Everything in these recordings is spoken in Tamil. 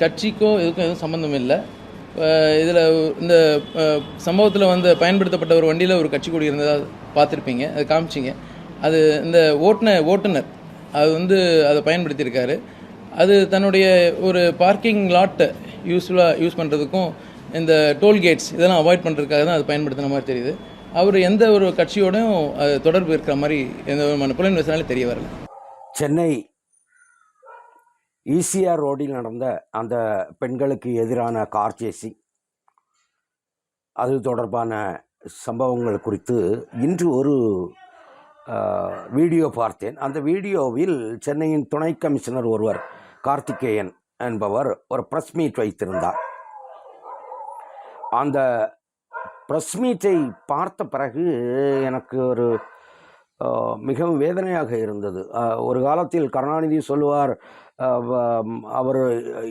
கட்சிக்கும் இதுக்கும் எதுவும் சம்மந்தம் இல்லை இதில் இந்த சம்பவத்தில் வந்து பயன்படுத்தப்பட்ட ஒரு வண்டியில் ஒரு கட்சி கொடி இருந்ததாக பார்த்துருப்பீங்க. அதை காமிச்சிங்க. அது இந்த ஓட்டுன ஓட்டுநர் அது வந்து அதை பயன்படுத்தியிருக்காரு. அது தன்னுடைய ஒரு பார்க்கிங் லாட்டை யூஸ்ஃபுல்லாக யூஸ் பண்ணுறதுக்கும் இந்த டோல்கேட்ஸ் இதெல்லாம் அவாய்ட் பண்ணுறதுக்காக தான் அது பயன்படுத்தின மாதிரி தெரியுது. அவர் எந்த ஒரு கட்சியோடையும் அது தொடர்பு இருக்கிற மாதிரி எந்த விதமான புலன் விசாரணையும் தெரிய வரல. சென்னை ஈசிஆர் ரோடில் நடந்த அந்த பெண்களுக்கு எதிரான கார் சேசிங் அது தொடர்பான சம்பவங்கள் குறித்து இன்று ஒரு வீடியோ பார்த்தேன். அந்த வீடியோவில் சென்னையின் துணை கமிஷனர் ஒருவர் கார்த்திகேயன் என்பவர் ஒரு ப்ரெஸ் மீட் வைத்திருந்தார். அந்த ப்ரெஸ் மீட்டை பார்த்த பிறகு எனக்கு ஒரு மிகவும் வேதனையாக இருந்தது. ஒரு காலத்தில் கருணாநிதி சொல்லுவார் அவர்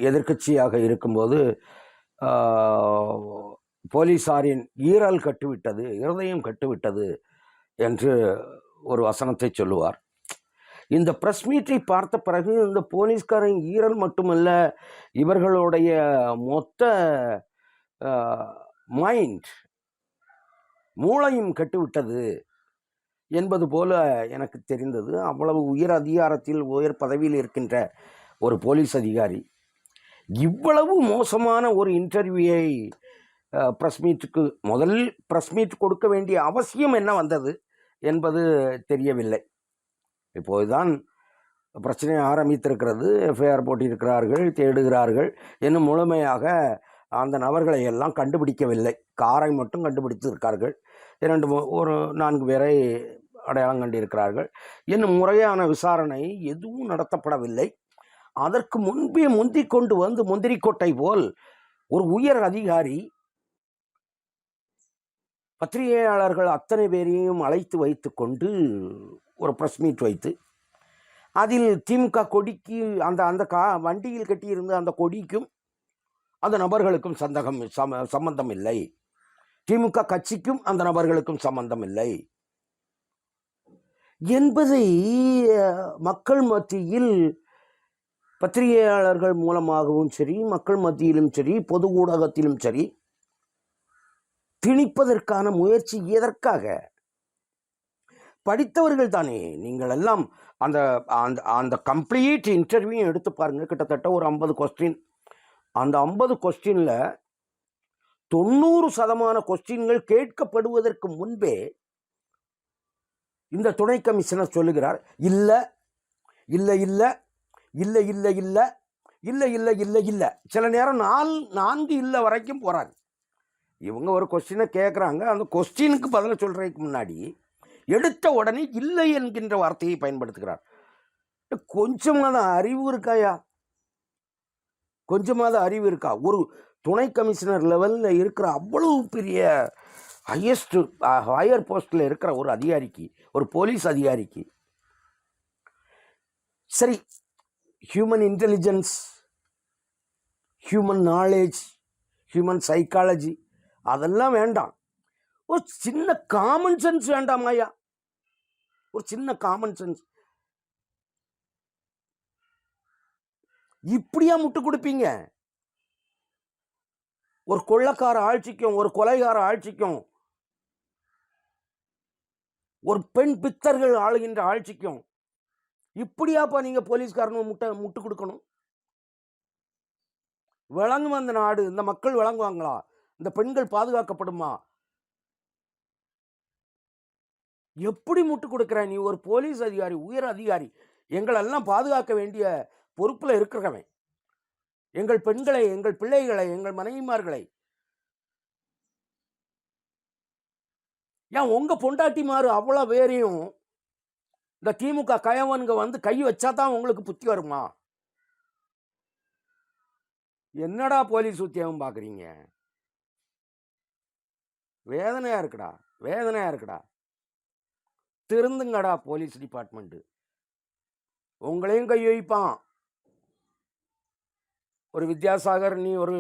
எதிர்க்கட்சியாக இருக்கும்போது அஹ், போலீசாரின் ஈரல் கட்டுவிட்டது இருதயம் கட்டுவிட்டது என்று ஒரு வசனத்தை சொல்லுவார். இந்த ப்ரெஸ் மீட்டை பார்த்த பிறகு இந்த போலீஸ்காரன் ஈரல் மட்டுமல்ல இவர்களுடைய மொத்த மைண்ட் மூளையும் கட்டுவிட்டது. என்பது போல எனக்கு தெரிந்தது. அவ்வளவு உயர் அதிகாரத்தில் உயர் பதவியில் இருக்கின்ற ஒரு போலீஸ் அதிகாரி. இவ்வளவு மோசமான ஒரு இன்டர்வியூயை ப்ரெஸ் மீட்டுக்கு முதல் ப்ரெஸ் மீட் கொடுக்க வேண்டிய அவசியம் என்ன வந்தது என்பது தெரியவில்லை. இப்போதுதான் பிரச்சனை ஆரம்பித்திருக்கிறது. எஃப்ஐஆர் போட்டியிருக்கிறார்கள் தேடுகிறார்கள். என்னும் முழுமையாக அந்த நபர்களை எல்லாம் கண்டுபிடிக்கவில்லை. காரை மட்டும் கண்டுபிடித்திருக்கார்கள். இரண்டு ஒரு நான்கு பேரை அடையாளம் கண்டிருக்கிறார்கள். இன்னும் முறையான விசாரணை எதுவும் நடத்தப்படவில்லை. அதற்கு முன்பே முந்தி கொண்டு வந்து முந்திரிக்கோட்டை போல் ஒரு உயர் அதிகாரி பத்திரிகையாளர்கள் அத்தனை பேரையும் அழைத்து வைத்து கொண்டு ஒரு ப்ரெஸ் மீட் வைத்து அதில் திமுக கொடிக்கு அந்த அந்த கா வண்டியில் கட்டியிருந்த அந்த கொடிக்கும் அந்த நபர்களுக்கும் சந்தகம் சம சம்பந்தம் இல்லை திமுக கட்சிக்கும் அந்த நபர்களுக்கும் சம்பந்தம் இல்லை என்பதை மக்கள் மத்தியில் பத்திரிகையாளர்கள் மூலமாகவும் சரி மக்கள் மத்தியிலும் சரி பொது ஊடகத்திலும் சரி திணிப்பதற்கான முயற்சி எதற்காக? படித்தவர்கள் தானே. நீங்கள் எல்லாம் அந்த அந்த அந்த கம்ப்ளீட் இன்டர்வியூ எடுத்து பாருங்கள் கிட்டத்தட்ட ஒரு ஐம்பது கொஸ்டின் அந்த ஐம்பது கொஸ்டினில் தொண்ணூறு சதமான கொஸ்டின்கள் கேட்கப்படுவதற்கு முன்பே இந்த துணை கமிஷனர் சொல்லுகிறார் இல்லை இல்லை இல்லை இல்லை இல்லை இல்லை இல்லை இல்லை இல்லை இல்லை. சில நேரம் நால் நான்கு இல்லை வரைக்கும் போகிறாங்க இவங்க ஒரு கொஸ்டினை கேட்குறாங்க அந்த கொஸ்டினுக்கு பதில் சொல்கிறதுக்கு முன்னாடி எடுத்த உடனே இல்லை என்கின்ற வார்த்தையை பயன்படுத்துகிறார். கொஞ்சமாத அறிவு இருக்காயா? கொஞ்சமாவது அறிவு இருக்கா? ஒரு துணை கமிஷனர் லெவலில் இருக்கிற அவ்வளவு பெரிய ஹையஸ்ட் ஹையர் போஸ்டில் இருக்கிற ஒரு அதிகாரிக்கு ஒரு போலீஸ் அதிகாரிக்கு. சரி human intelligence human knowledge human psychology அதெல்லாம் வேண்டாம். ஒரு சின்ன காமன் சென்ஸ் வேண்டாம் ஐயா ஒரு சின்ன காமன் சென்ஸ் இப்படியா முட்டு கொடுப்பீங்க? ஒரு கொள்ளக்கார ஆட்சிக்கும் ஒரு கொலைகார ஆட்சிக்கும் ஒரு பெண் பித்தர்கள் ஆளுகின்ற ஆட்சிக்கும் இப்படியாப்பா நீங்க போலீஸ்காரனும் முட்டை முட்டு கொடுக்கணும்? விளங்கும் அந்த நாடு இந்த மக்கள் விளங்குவாங்களா? இந்த பெண்கள் பாதுகாக்கப்படுமா? எப்படி முட்டு கொடுக்குற நீ? ஒரு போலீஸ் அதிகாரி உயர் அதிகாரி எங்களெல்லாம் பாதுகாக்க வேண்டிய பொறுப்பில் இருக்கிறவன். எங்கள் பெண்களை எங்கள் பிள்ளைகளை எங்கள் மனைவிமார்களை. ஏன் உங்கள் பொண்டாட்டிமார் அவ்வளோ வேறையும் இந்த திமுக கயவனுங்க வந்து கை வச்சா தான் உங்களுக்கு புத்தி வருமா? என்னடா போலீஸ் உத்தியோகம் பார்க்குறீங்க வேதனையாக இருக்குடா வேதனையாக இருக்குடா. திருந்துங்கடா போலீஸ் டிபார்ட்மெண்ட்டு உங்களையும் கை வைப்பான். ஒரு வித்யாசாகர் நீ ஒரு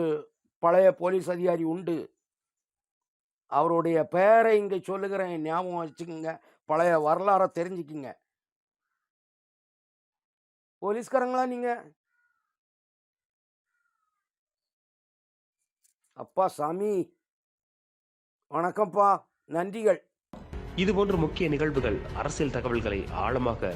பழைய போலீஸ் அதிகாரி உண்டு. அவருடைய பெயரை இங்கே சொல்லுகிறேன். ஞாபகம் வச்சுக்கோங்க. பழைய வரலாறை தெரிஞ்சுக்கிங்க. போலீஸ்காரங்களா நீங்கள் அப்பா சாமி. வணக்கம்ப்பா. நன்றிகள். இதுபோன்ற முக்கிய நிகழ்வுகள் அரசியல் தகவல்களை ஆழமாக